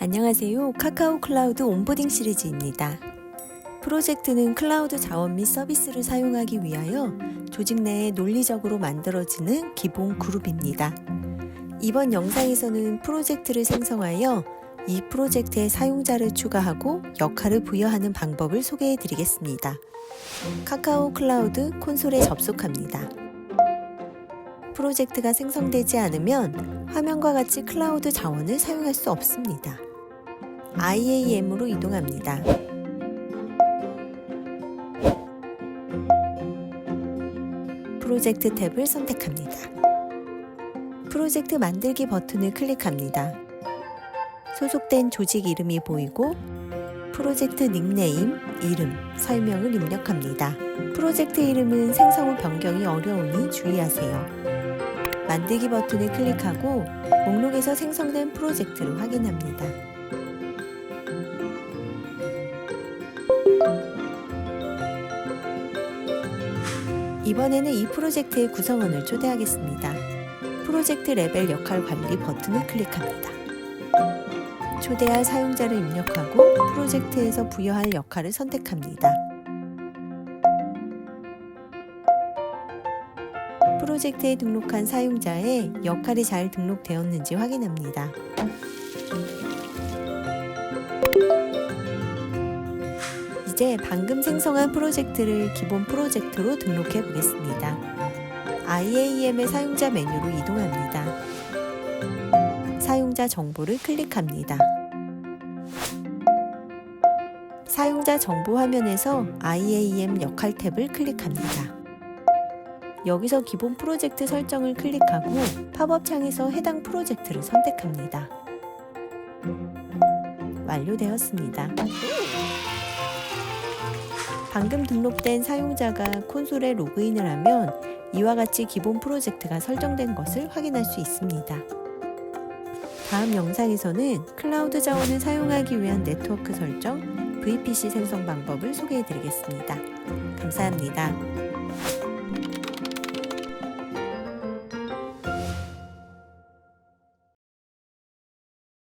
안녕하세요. 카카오 클라우드 온보딩 시리즈입니다. 프로젝트는 클라우드 자원 및 서비스를 사용하기 위하여 조직 내에 논리적으로 만들어지는 기본 그룹입니다. 이번 영상에서는 프로젝트를 생성하여 이 프로젝트의 사용자를 추가하고 역할을 부여하는 방법을 소개해 드리겠습니다. 카카오 클라우드 콘솔에 접속합니다. 프로젝트가 생성되지 않으면 화면과 같이 클라우드 자원을 사용할 수 없습니다. IAM으로 이동합니다. 프로젝트 탭을 선택합니다. 프로젝트 만들기 버튼을 클릭합니다. 소속된 조직 이름이 보이고 프로젝트 닉네임, 이름, 설명을 입력합니다. 프로젝트 이름은 생성 후 변경이 어려우니 주의하세요. 만들기 버튼을 클릭하고 목록에서 생성된 프로젝트를 확인합니다. 이번에는 이 프로젝트의 구성원을 초대하겠습니다. 프로젝트 레벨 역할 관리 버튼을 클릭합니다. 초대할 사용자를 입력하고 프로젝트에서 부여할 역할을 선택합니다. 프로젝트에 등록한 사용자의 역할이 잘 등록되었는지 확인합니다. 이제 방금 생성한 프로젝트를 기본 프로젝트로 등록해 보겠습니다. IAM의 사용자 메뉴로 이동합니다. 사용자 정보를 클릭합니다. 사용자 정보 화면에서 IAM 역할 탭을 클릭합니다. 여기서 기본 프로젝트 설정을 클릭하고 팝업 창에서 해당 프로젝트를 선택합니다. 완료되었습니다. 방금 등록된 사용자가 콘솔에 로그인을 하면 이와 같이 기본 프로젝트가 설정된 것을 확인할 수 있습니다. 다음 영상에서는 클라우드 자원을 사용하기 위한 네트워크 설정, VPC 생성 방법을 소개해 드리겠습니다. 감사합니다.